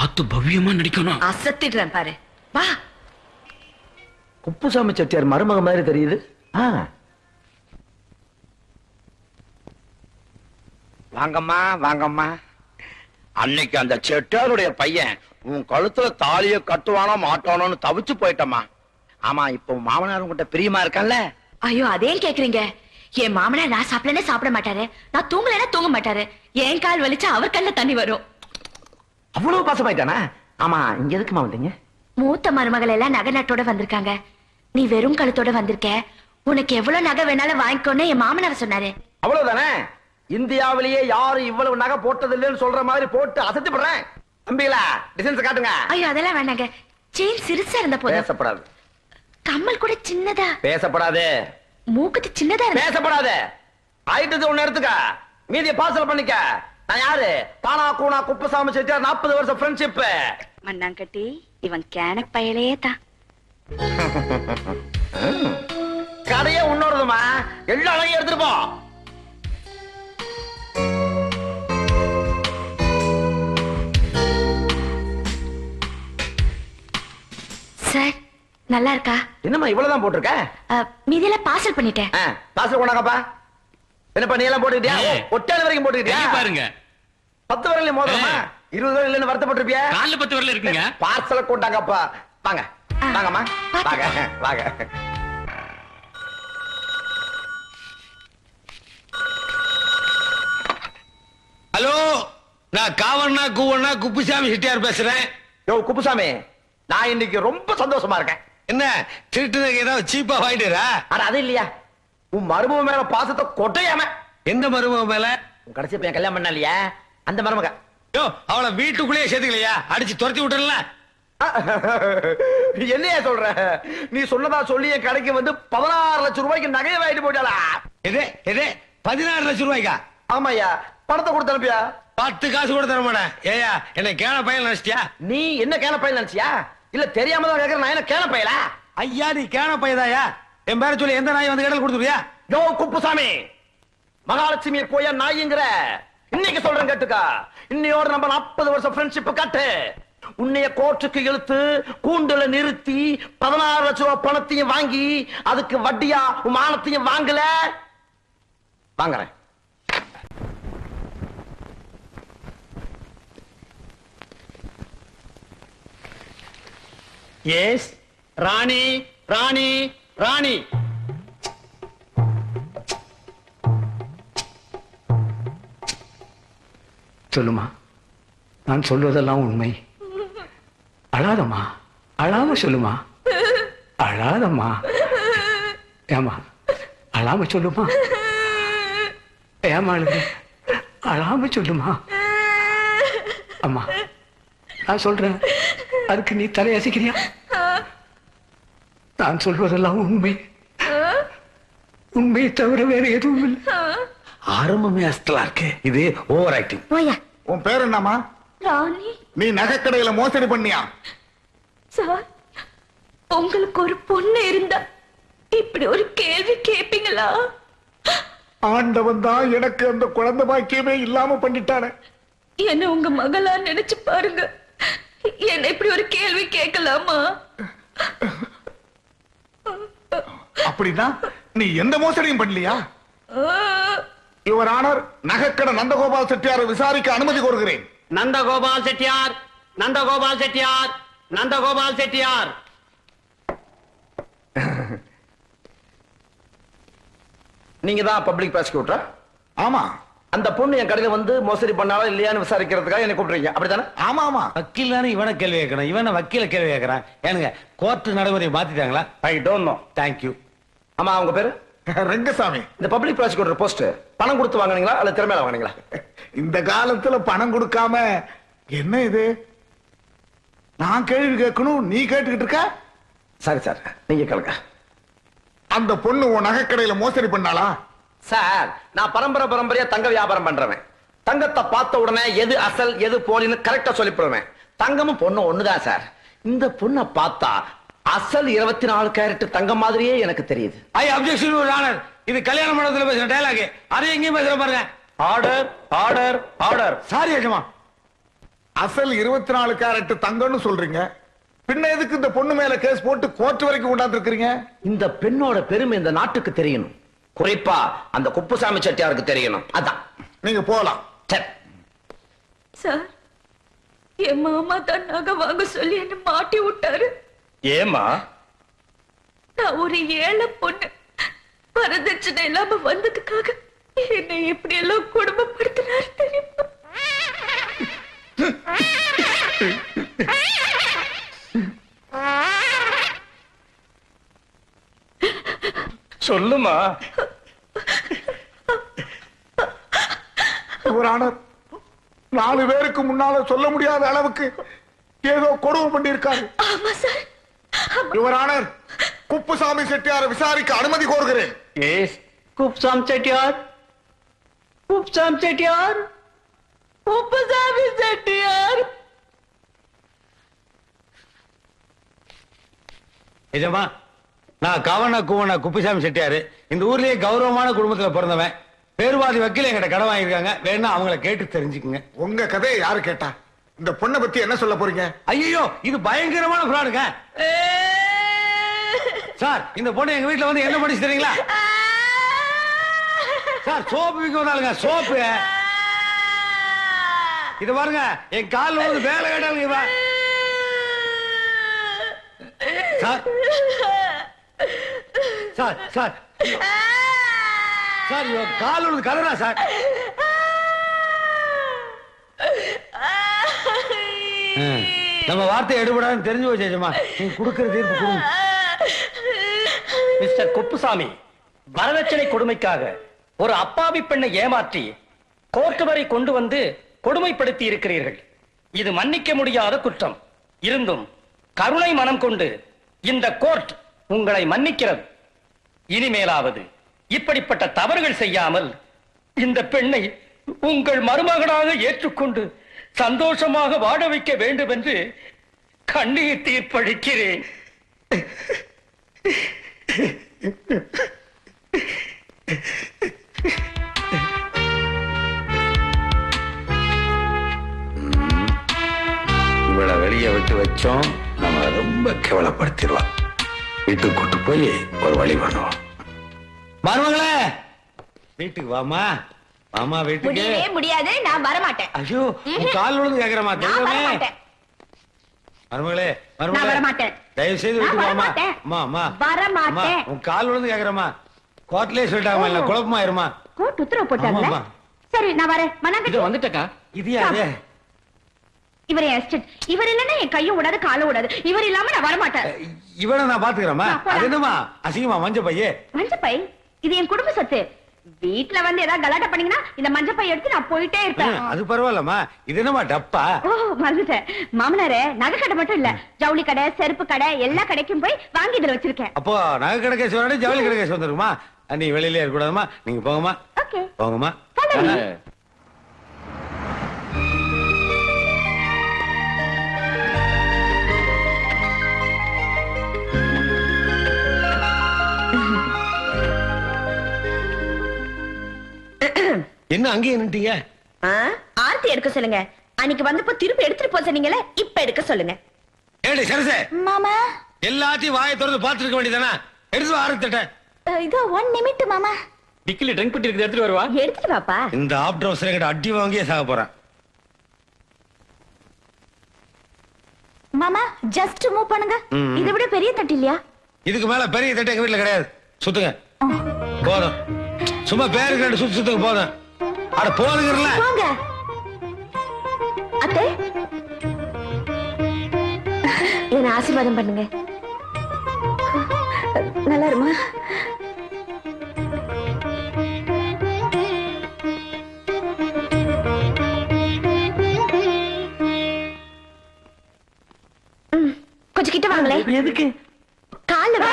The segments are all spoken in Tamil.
பார்த்து பவ்யமா நடிக்கணும். அசத்திடுறேன் பாரு. வா. குப்புசாமி செட்டியார் மருமக மாதிரி தெரியுது. ஆ. வாங்கம்மா வாங்கம்மா. அன்னைக்கு அந்த செட்டியாருடைய பையன் உன் கழுத்துல தாலிய கட்டுவானோ மாட்டானோன்னு தவிச்சு போயிட்டம்மா. ஆமா இப்போ மாமனார் உன்கிட்ட பிரியமா இருக்கான்ல? ஐயோ அதேன் கேக்குறீங்க. என் மாமனார் நான் சாப்பிடலன்னா சாப்பிட மாட்டாரு. நான் தூங்கலைன்னா தூங்க மாட்டாரு. என் கால் வலிச்சா அவர் கண்ணுல தண்ணி வரும். அவ்வளவு பாசமாயிட்டானா? ஆமா இங்க எதுக்குமா வந்தீங்க? மூத்த மருமகள் எல்லாம் நகை நட்டோட வந்திருக்காங்க. நீ வெறும் கழுத்தோட வந்திருக்க. உனக்கு எவ்வளவு நகை வேணாலும் வாங்கிக்கோன்னு என் மாமனார் சொன்னாரு. அவ்வளவுதானே? இந்தியாவிலேயே யாரும் இவ்வளவு நகை போட்டது இல்லைன்னு சொல்ற மாதிரி போட்டு அசத்தி படுறேன். தம்பிகளா டிசைன்ஸ் காட்டுங்க. ஐயோ அதெல்லாம் வேணாங்க. செயின் சிறுசா இருந்த போதும். பேசப்படாது. கம்மல் கூட சின்னதா. பேசப்படாது. மூக்குத்தி சின்னதா பேசப்படாது. ஆயிட்டது ஒண்ணு எடுத்துக்க. மீதிய பார்சல் பண்ணிக்க. நான் யாரு? பானா கூனா குப்பசாமி செட்டியார் நாற்பது வருஷம் ஃப்ரெண்ட்ஷிப் மண்ணாங்கட்டி இவன் கேனக் பயலே தான் கடையே உன்னோடதுமா. எல்லா அழகையும் எடுத்துட்டு போ. சார் நல்லா இருக்கா என்னம்மா இவ்வளவுதான் போட்டிருக்க? அஹ், மீதியெல்லாம் பார்சல் பண்ணிட்டேன். பார்சல் கொண்டாங்கப்பா என்னப்பா நீ எல்லாம் போட்டுக்கிட்டியா? ஏய். ஒட்டாது வரைக்கும் போட்டுக்கிட்டியா? பாருங்க. பத்து வரலையும் மோதிரமா. இருபது வரல இல்லைன்னு வருத்தப்பட்டிருப்பியா? கால்ல பத்து வரல இருக்குங்க. பார்சல கொண்டாங்கப்பா வாங்க. வாங்கம்மா. வாங்க வாங்க. ஹலோ நான் காவண்ணா கூவண்ணா குப்புசாமி செட்டியார் பேசுறேன். யோ குப்புசாமி நான் இன்னைக்கு ரொம்ப சந்தோஷமா இருக்கேன். என்ன திருட்டு நகை ஏதாவது சீப்பா வாங்கிட்டுறா ஆனா அது இல்லையா? உன் மருமக மேல பாசத்தை கொட்டையாம. எந்த மருமக மேல? கடைசி பையன் கல்யாணம் பண்ண இல்லையா அந்த மருமக. யோ அவளை வீட்டுக்குள்ளேயே சேர்த்துக்கலையா? அடிச்சு துரத்தி விட்டுறல. என்னையா சொல்ற? நீ சொன்னதா சொல்லி என் கடைக்கு வந்து பதினாறு லட்சம் ரூபாய்க்கு நகையை வாங்கிட்டு போயிட்டாளா? எது எது பதினாறு லட்சம் ரூபாய்க்கா? ஆமாய்யா. பணத்தை கொடுத்து அனுப்பியா? பத்து காசு கூட தர மாட்டேன். ஏயா என்ன கேன பையன் நினைச்சிட்டியா? நீ என்ன கேன பையன் நினைச்சியா? இல்ல தெரியாம தான் கேக்குற நான் என்ன கேன பையலா? ஐயா நீ கேன பையதாயா? என் பேர சொல்லி எந்த நாய் வந்து கடல் கொடுத்துருவியா? யோ குப்புசாமி. மகாலட்சுமியை போய் நாய்ங்கிற. இன்னைக்கு சொல்றேன் கேட்டுக்கா. இன்னையோட நம்ம நாற்பது வருஷம் ஃப்ரெண்ட்ஷிப் கட்டு. உன்னைய கோர்ட்டுக்கு இழுத்து கூண்டுல நிறுத்தி பதினாறு லட்சம் ரூபாய் பணத்தையும் வாங்கி அதுக்கு வட்டியா மானத்தையும் வாங்கல? வாங்குறேன். எஸ் ராணி ராணி ராணி. சொல்லுமா? நான் சொல்வதெல்லாம் உண்மை. அழாதம்மா. அழாம சொல்லுமா? அழாதம்மா. ஏமா அழாம சொல்லுமா? ஏமா அழுது? அழாம சொல்லுமா? அம்மா நான் சொல்றேன். அதுக்கு நீ தலையசைக்கிறியா? நான் சொல்வதெல்லாம் உண்மை. உண்மையை தவிர வேற எதுவும் இல்லை. ஆரம்பமே அஸ்தலா இருக்கு. இது ஓவர் ஆக்டிங். போயா உன் பேர் என்னம்மா? ராணி. நீ நகைக்கடையில மோசடி பண்ணியா? சார் உங்களுக்கு ஒரு பொண்ணு இருந்தா இப்படி ஒரு கேள்வி கேப்பீங்களா? ஆண்டவன் தான் எனக்கு அந்த குழந்தை பாக்கியமே இல்லாம பண்ணிட்டானே. என்ன உங்க மகளா நினைச்சு பாருங்க. என்ன இப்படி ஒரு கேள்வி கேட்கலாமா? அப்படின்னா நீ எந்த மோசடியும் பண்ணலையா? யுவர் ஆனர் நகைக்கடை நந்தகோபால் செட்டியாரை விசாரிக்க அனுமதி கோருகிறேன். நந்தகோபால் செட்டியார் நந்தகோபால் செட்டியார் நந்தகோபால் செட்டியார். நீங்க தான் பப்ளிக் ப்ராசிக்யூட்டரா? ஆமா. அந்த பொண்ணு என் கடையில வந்து மோசடி பண்ணாலா இல்லையான்னு விசாரிக்கிறதுக்காக என்ன கூப்பிடுறீங்க. அப்படித்தானே? ஆமா ஆமா. வக்கீல் தானே இவனை கேள்வி கேட்கணும் இவனை வக்கீல கேள்வி கேட்கறான். ஏனுங்க கோர்ட்டு நடைமுறையை மாத்திட்டாங்களா? I don't know thank you ஆமா அவங்க பேரு? ரங்கசாமி. இந்த பப்ளிக் ப்ராசிக்யூட்டர் போஸ்ட் பணம் கொடுத்து வாங்குனீங்களா? அல்ல திறமையில வாங்குனீங்களா? இந்த காலத்துல பணம் கொடுக்காம என்ன இது? நான் கேள்வி கேட்கணும் நீ கேட்டுக்கிட்டு இருக்க? சரி சார். நீங்க கேளுங்க. அந்த பொண்ணு உன் நகைக்கடையில மோசடி பண்ணாளா? சார் நான் பரம்பரை பரம்பரையா தங்க வியாபாரம் பண்றவன். தங்கத்தை பார்த்த உடனே எது அசல் எது போலின்னு கரெக்டா சொல்லிப்படுவேன் தங்கமும் பொண்ணு ஒண்ணுதான் சார். இந்த பொண்ணை பார்த்தா அசல் இருபத்தி நாலு கேரட் தங்கம் மாதிரியே எனக்கு தெரியுது. I objection honour. இது கல்யாண மண்டபத்துல பேசுற டயலாக் அதை எங்கேயும் பேசுற பாருங்க. ஆர்டர் ஆர்டர் ஆர்டர் சாரி அஜமா அசல் இருபத்தி நாலு கேரட் தங்கம்னு சொல்றீங்க. பின்ன எதுக்கு இந்த பொண்ணு மேல கேஸ் போட்டு கோர்ட் வரைக்கும் கொண்டாந்து இருக்கிறீங்க இந்த பெண்ணோட பெருமை இந்த நாட்டுக்கு தெரியணும். குறிப்பா அந்த குப்புசாமி செட்டியாருக்கு தெரியணும். அதான். நீங்க போலாம். சரி. சார் என் மாமா தான் நகை வாங்க சொல்லி என்ன மாட்டி விட்டாரு. ஏமா நான் ஒரு ஏழை பொண்ணு. வரதட்சணை இல்லாம வந்ததுக்காக என்னை எப்படி எல்லாம் குடும்பப்படுத்தினாரு தெரியுமா? சொல்லுமா? இவரான நாலு பேருக்கு முன்னால சொல்ல முடியாத அளவுக்கு ஏதோ கொடுமை பண்ணியிருக்காரு. ஆமா சார். யுவரானர் குப்புசாமி செட்டியாரை விசாரிக்க அனுமதி கோருகிறேன். எஸ் குப்சாம் செட்டியார் குப்சாம் செட்டியார் உப்புசாமி செட்டியார் நிஜமா? நான் கவன குவன குப்பிசாமி செட்டியாரு இந்த ஊர்லயே கௌரவமான குடும்பத்துல பிறந்தவன். பேருவாதி வக்கீல் என்கிட்ட கடன் வாங்கியிருக்காங்க. வேணா அவங்கள கேட்டு தெரிஞ்சுக்குங்க. உங்க கதையை யாரு கேட்டா? இந்த பொண்ணை பத்தி என்ன சொல்ல போறீங்க? ஐயோ இது பயங்கரமான ஃப்ராடுங்க சார் இந்த பொண்ணு எங்க வீட்டுல வந்து என்ன பண்ணிச்சு தெரியுங்களா? சார் சோப்பு விற்க வந்தாலுங்க சோப்பு. இது பாருங்க என் கால்ல வந்து வேலை கேட்டாலுங்க இவ. சார். Sir sir. சார் இவன் கால் வந்து கலரா சார். நம்ம வார்த்தை எடுபடாது தெரிஞ்சு போச்சேஜமா நீங்க கொடுக்கிற தீர்ப்பு கொடுங்க. மிஸ்டர் குப்புசாமி வரதட்சணை கொடுமைக்காக ஒரு அப்பாவி பெண்ணை ஏமாற்றி கோர்ட் வரை கொண்டு வந்து கொடுமைப்படுத்தி இருக்கிறீர்கள். இது மன்னிக்க முடியாத குற்றம். இருந்தும் கருணை மனம் கொண்டு இந்த கோர்ட் உங்களை மன்னிக்கிறது. இனிமேலாவது இப்படிப்பட்ட தவறுகள் செய்யாமல் இந்த பெண்ணை உங்கள் மருமகனாக ஏற்றுக்கொண்டு சந்தோஷமாக வாழ வைக்க வேண்டும் என்று கண்ணீர் தீர்ப்பளிக்கிறேன். இவளை வெளியே விட்டு வச்சோம். நம்ம ரொம்ப கேவலப்படுத்திடுவா வீட்டுக்கு கூட்டு போய் ஒரு வழி பண்ணுவோம். மருமகளே! வீட்டுக்கு வாமா வாமா வீட்டுக்கு. முடியவே முடியாது நான் வரமாட்டேன். ஐயோ உன் கால் விழுந்து கேக்குறமா நான் தெய்வமே. வரமாட்டேன். மருமகளே நான் மருமகளே வரமாட்டேன். தயவு செய்து வீட்டுக்கு வாமா. அம்மா அம்மா வரமாட்டேன். அம்மா, உன் கால் விழுந்து கேக்குறமா கோர்ட்லயே சொல்லிட்டாங்க இல்ல குழப்பமா இருமா. கோர்ட் உத்தரவு போட்டாங்களே ஆமாம்மா. சரி நான் வரேன். மனாங்க இது வந்துட்டக்கா. இது யாரு? இவர் என். இவர் இல்லைன்னா என் கையும் விடாது காலும் விடாது இவர் இல்லாம நான் வரமாட்டேன். இவனை நான் பாத்துக்கிறேம்மா. அது என்னமா அசிங்கமா மஞ்ச பையே மஞ்சப்பை? இது என் குடும்ப சொத்து. வீட்ல வந்து ஏதாவது கலாட்டா பண்ணீங்கன்னா இந்த மஞ்சப்பை எடுத்து நான் போயிட்டே இருப்பேன். அது பரவாயில்லம்மா. இது என்னமா டப்பா? ஓ மறந்துட்டேன் மாமனாரே நகை கடை மட்டும் இல்ல. ஜவுளி கடை செருப்பு கடை எல்லா கடைக்கும் போய் வாங்கி இதுல வச்சிருக்கேன். அப்போ நகை கடை கேஸ் வேணும் ஜவுளி கடை கேஸ் வந்துருக்குமா? நீ வெளியில இருக்கக்கூடாதுமா நீங்க போங்கம்மா. ஓகே. போங்கம்மா. என்ன அங்கேயே நின்ட்டீங்க ஆர்த்தி எடுக்க சொல்லுங்க. அன்னைக்கு வந்தப்போ திருப்பி எடுத்துட்டு போக சொன்னீங்கல்ல இப்ப எடுக்க சொல்லுங்க. ஏடி சரசே? மாமா? எல்லாத்தையும் வாயை திறந்து பார்த்துருக்க வேண்டியதானே எடுத்து ஆரம்பித்தட்ட இதோ ஒன் நிமிட் மாமா. டிக்கில ட்ரிங்க் பண்ணி இருக்குது எடுத்துட்டு வருவா. எடுத்துட்டு வாப்பா. இந்த ஆப்டர் ஹவுஸ்ல கிட்ட அடி வாங்கியே சாக போறேன். மாமா ஜஸ்ட் மூவ் பண்ணுங்க. இதை விட பெரிய தட்டு இல்லையா? இதுக்கு மேல பெரிய தட்டு எங்க வீட்டுல கிடையாது. சுத்துங்க. போதும். சும்மா பேருக்கு ரெண்டு சுத்து சுத்துங்க போதும். அட போதுங்கிறல போங்க அத்தை. என்ன ஆசீர்வாதம் பண்ணுங்க. நல்லா இருமா? கொஞ்சம் கிட்ட வாங்களே எதுக்கு? கால்ல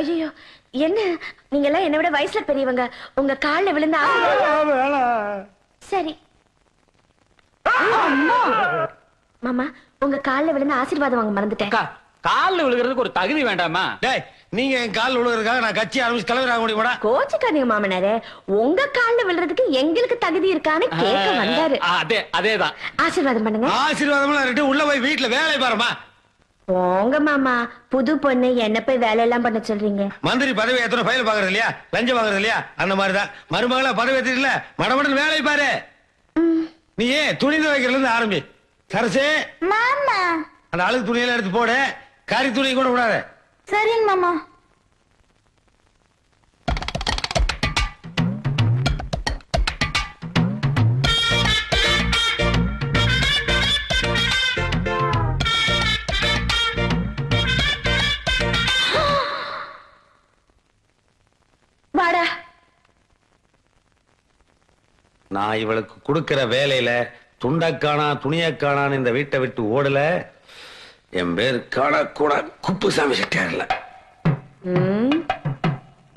ஐயோ என்ன? நீங்க எல்லாம் என்னை விட வயசுல பெரியவங்க. உங்க கால்ல விழுந்தா சரி. மாமா உங்க கால்ல விழுந்து ஆசீர்வாதம் வாங்க மறந்துட்டேன். கால்ல விழுகிறதுக்கு ஒரு தகுதி வேண்டாமா? டேய் நீங்க என் கால் விழுகிறதுக்காக நான் கட்சி ஆரம்பிச்சு தலைவர் ஆக முடியுமாடா? கோச்சுக்காதீங்க மாமனாரே. உங்க கால்ல விழுறதுக்கு எங்களுக்கு தகுதி இருக்கான்னு கேட்க வந்தாரு. அதே அதேதான். ஆசீர்வாதம் பண்ணுங்க. ஆசீர்வாதம் இருக்கு. உள்ள போய் வீட்டுல வேலை பாருமா போங்க மாமா. புது பொண்ணு என்ன போய் வேலையெல்லாம் பண்ண சொல்றீங்க? மந்திரி பதவி எத்தனை ஃபைல் பாக்குறது இல்லையா? லஞ்சம் வாங்குறது இல்லையா? அந்த மாதிரிதான். மருமகளா பதவி ஏத்திட்டுல மடமடன் வேலை பாரு. நீ ஏன் துணி துவைக்கிறதுல இருந்து ஆரம்பி. சரசே. மாமா. அந்த அழுக்கு துணியெல்லாம் எடுத்து போடு. கறி துணி கூட விடாத. சரிங்க மாமா. நான் இவளுக்கு கொடுக்கிற வேலையில துண்டக்கானா துணியக்கானான்னு இந்த வீட்டை விட்டு ஓடல. என் பேர் காணக்கூட குப்புசாமி செட்டியார்ல. ம்.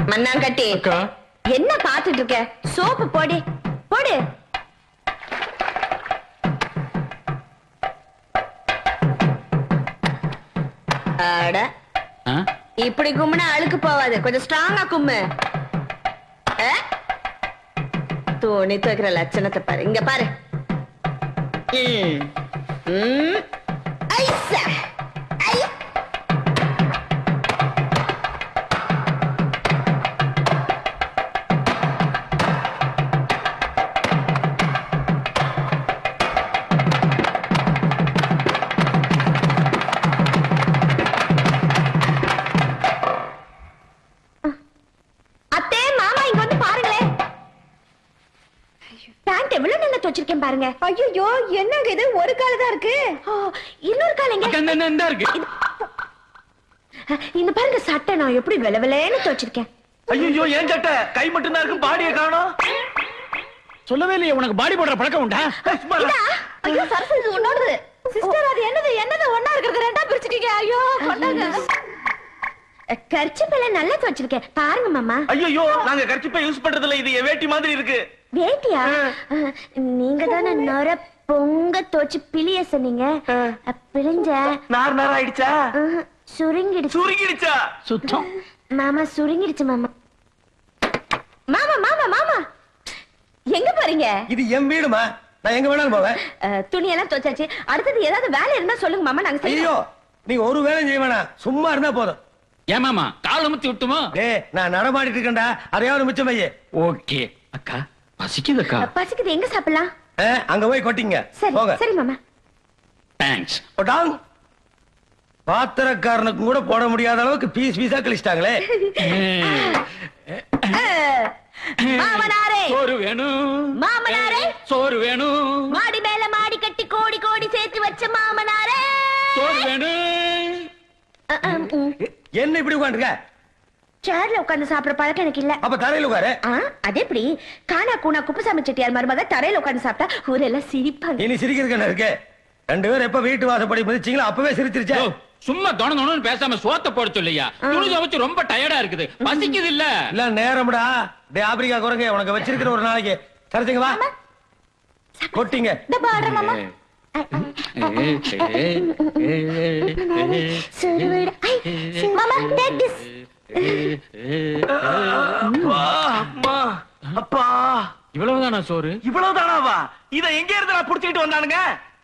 மண்ணாங்கட்டி என்ன பாத்துட்டு இருக்க? சோப்பு போடு போடு. அட ஆ? இப்படி கும்முனா அழுக்கு போவாது. கொஞ்சம் ஸ்ட்ராங்கா கும்மு ஆ? துணி துவைக்கிற லட்சணத்தை பாரு. இங்க பாரு. ஐசா. பாருங்க. ஐயோ என்னங்க இது? ஒரு கால தான் இருக்கு இன்னொரு கால் எங்க? அக்கா, இந்த- இந்த- இந்த இருக்கு இந்த பாருங்க சட்டை நான் எப்படி வெல வெலைன்னு துவச்சிருக்கேன். ஐயோ ஏன் சட்டை? கை மட்டும்தான் இருக்கு பாடியை காணோம். சொல்லவே இல்லையே உனக்கு பாடி போடுற பழக்கம் உண்டா? இதா? ஐயோ சரசு இது உன்னோடது. சிஸ்டர் அது என்னது? என்னது? ஒண்ணா இருக்கிறது ரெண்டா பிரிச்சிட்டீங்க. ஐயோ கொண்டாங்க. கர்ச்சிப்பில நல்லா துவச்சிருக்கேன். பாருங்க மாமா. ஐயோ நாங்க கர்ச்சிப்பை யூஸ் பண்றதுல இது வேட்டி மாதிரி இருக்கு. வேட்டியா? அஹ், நீங்க தானே நொர பொங்க தோச்சு பிழிய சொன்னீங்க. பிழிஞ்ச. நார் நார் ஆயிடுச்சா சுருங்கிடுச்சு. சுருங்கிடுச்சா? சுத்தம். மாமா சுருங்கிடுச்சு மாமா. மாமா மாமா மாமா. எங்க போறீங்க? இது என் வீடுமா. நான் எங்க வேணாலும் போவேன். அஹ், துணியெல்லாம் துவைச்சாச்சு அடுத்தது ஏதாவது வேலை இருந்தா சொல்லுங்க மாமா. நாங்க ஐயோ செய்யறோம் நீங்க ஒரு வேலையும் செய்ய வேணாம். சும்மா இருந்தா போதும். ஏமாமா கால் அமுத்தி விட்டுமோ? டேய் நான் நடமாடிட்டு இருக்கேன்டா. அதையாவது மிச்சம் பைய ஓகே அக்கா. பசிக்குதுக்கா. பசிக்குது. எங்க சாப்பிடலாம்? அங்க போய் கொட்டிங்க. சரி போங்க. சரி மாமா. தேங்க்ஸ் போட்டாங் பாத்திரக்காரனுக்கும் கூட போட முடியாத அளவுக்கு பீஸ் பீஸா கழிச்சிட்டாங்களே. மாமனாரே. சோறு வேணும். மாமனாரே. சோறு வேணும். மாடி மேல மாடி கட்டி கோடி கோடி சேர்த்து வச்ச மாமனாரே. சோறு வேணும். என்ன இப்படி உட்காந்துருக்க? சேர்ல உட்கார்ந்து சாப்பிடுற பழக்கம் எனக்கு இல்ல. அப்ப தரையில உட்காரு. அது எப்படி? காணா கூணா குப்புசாமி செட்டியார் மருமக தரையில உட்கார்ந்து சாப்பிட்டா ஊரெல்லாம் சிரிப்பாங்க. இனி சிரிக்கிறதுக்கு என்ன இருக்கு? ரெண்டு பேரும் எப்ப வீட்டு வாசப்படி மிதிச்சீங்களோ அப்பவே சிரிச்சிருச்சா? சும்மா தொண தொணன்னு பேசாம சோத்த போட சொல்லையா? துணி துவைச்சு ரொம்ப டயர்டா இருக்குது. பசிக்குது இல்ல? இல்ல நேரம்டா. டே ஆப்பிரிக்கா குரங்க உனக்கு வச்சிருக்கிற ஒரு நாளைக்கு. சரிச்சிங்க வா. கொட்டிங்க. மாமா. சுடுவிட ஐ, அம்மா அப்பா. இவ்வளவுதானா சோறு? இவ்வளவுதானாவா? இத எங்க இருந்து நான் புடிச்சிட்டு வந்தானுங்க?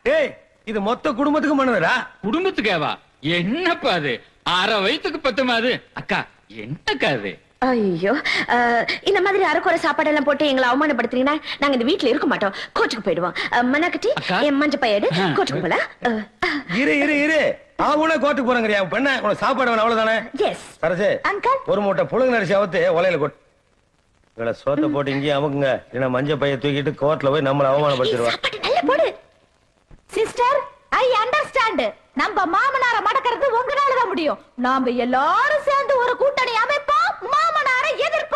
டேய் இது மொத்த குடும்பத்துக்கும் பண்ணுவதா குடும்பத்துக்கேவா? என்னப்பா அது? அரை வயிற்றுக்கு பத்துமா அது? அக்கா என்னக்கா அது? ஐயோ இந்த மாதிரி அரைக்குறை சாப்பாடு எல்லாம் போட்டு எங்களை அவமானப்படுத்துறீங்கன்னா நாங்க இந்த வீட்ல இருக்க மாட்டோம். கோச்சுக்கு போயிடுவோம். மண்ணாக்கட்டி அக்கா. என் மஞ்ச பையடு. கோச்சுக்கு போல இரு இரு இரு. அவனே கோட்டுக்கு போறங்கறியா? பெண்ண? உனக்கு சாப்பாடு வேணும் அவ்வளவுதானே? சரசே ஒரு மூட்டை புழுங்க நரிசி அவத்து ஒலையில கொட்டு இவளை சோத்த போட்டு இங்கேயும் அமுக்குங்க. இல்லைன்னா மஞ்சள் பைய தூக்கிட்டு கோர்ட்ல போய் நம்மளை அவமானப்படுத்திடுவான் சிஸ்டர் ஐ அண்டர்ஸ்டாண்ட் நம்ம மாமனார மடக்கிறது உங்களால தான் முடியும். நாம எல்லாரும் சேர்ந்து ஒரு கூட்டணி அமைப்போம். மாமனாரை எதிர்ப்பு